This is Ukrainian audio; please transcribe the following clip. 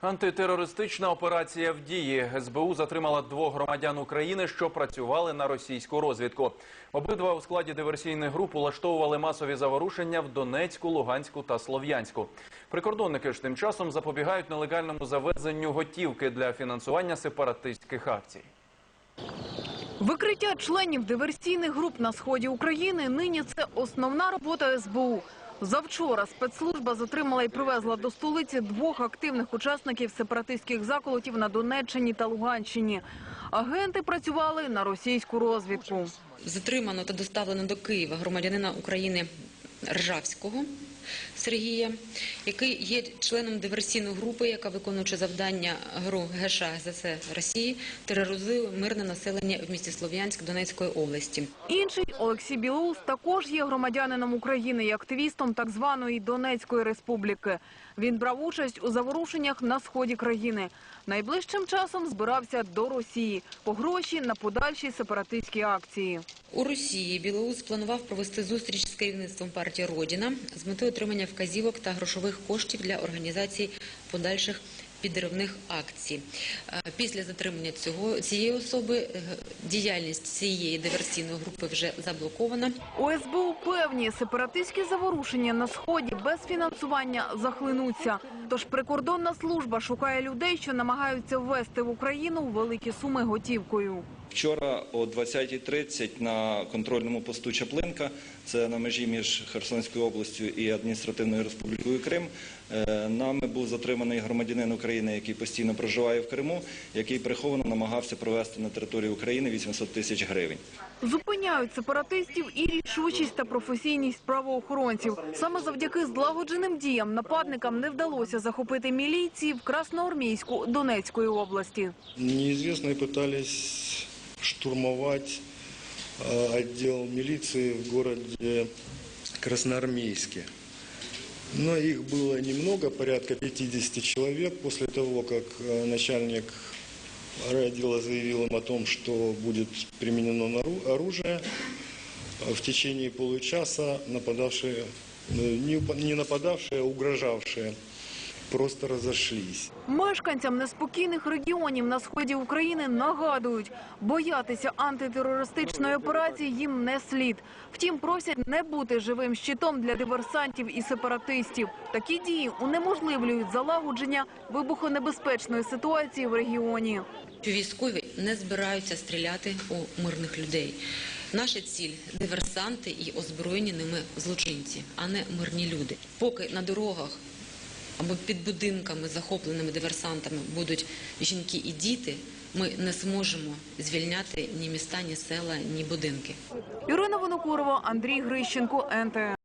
Антитерористична операція в дії. СБУ затримала двох громадян України, що працювали на російську розвідку. Обидва у складі диверсійних груп улаштовували масові заворушення в Донецьку, Луганську та Слов'янську. Прикордонники ж тим часом запобігають нелегальному завезенню готівки для фінансування сепаратистських акцій. Викриття членів диверсійних груп на сході України нині це основна робота СБУ. Завчора спецслужба затримала і привезла до столиці двох активних учасників сепаратистських заколотів на Донеччині та Луганщині. Агенти працювали на російську розвідку. Затримано та доставлено до Києва громадянина України Ржавського Сергія, який є членом диверсійної групи, яка виконуючи завдання ГРУ ГШ ЗС Росії, тероризує мирне населення в місті Слов'янськ Донецької області. Інший Олексій Білоус також є громадянином України і активістом так званої Донецької республіки. Він брав участь у заворушеннях на сході країни. Найближчим часом збирався до Росії по гроші на подальші сепаратистські акції. У Росії Білоус планував провести зустріч з керівництвом партії Родіна з метою отримання вказівок та грошових коштів для організації подальших підривних акцій. Е, Після затримання цього цієї особи е, діяльність цієї диверсійної групи вже заблокована. У СБУ певні сепаратистські заворушення на сході без фінансування захлинуться. Тож прикордонна служба шукає людей, що намагаються ввести в Україну великі суми готівкою. Вчора о 20.30 на контрольному посту Чаплинка, це на межі між Херсонською областю і адміністративною республікою Крим, е, нами був затриманий громадянин України, який постійно проживає в Криму, який приховано намагався провести на території України 800 тисяч гривень. Зупиняють сепаратистів і рішучість та професійність правоохоронців. Саме завдяки злагодженим діям нападникам не вдалося захопити міліції в Красноармійську Донецької області. Неизвестные пытались штурмовать э, отдел милиции в городе Красноармейске. Но их было немного, порядка 50 человек. После того, как э, начальник райотдела заявил им о том, что будет применено оружие, э, в течение получаса нападавшие, не нападавшие, а угрожавшие, просто разошлись. Мешканцям неспокійних регіонів на сході України нагадують, боятися антитерористичної операції їм не слід. Втім, просять не бути живим щитом для диверсантів і сепаратистів. Такі дії унеможливлюють залагодження вибухонебезпечної ситуації в регіоні. військові не збираються стріляти у мирних людей. Наша ціль диверсанти і озброєні ними злочинці, а не мирні люди. Поки на дорогах або під будинками, захопленими диверсантами, будуть жінки і діти, ми не зможемо звільняти ні міста, ні села, ні будинки. Ірина Вонокурова, Андрій Грищенко, НТ.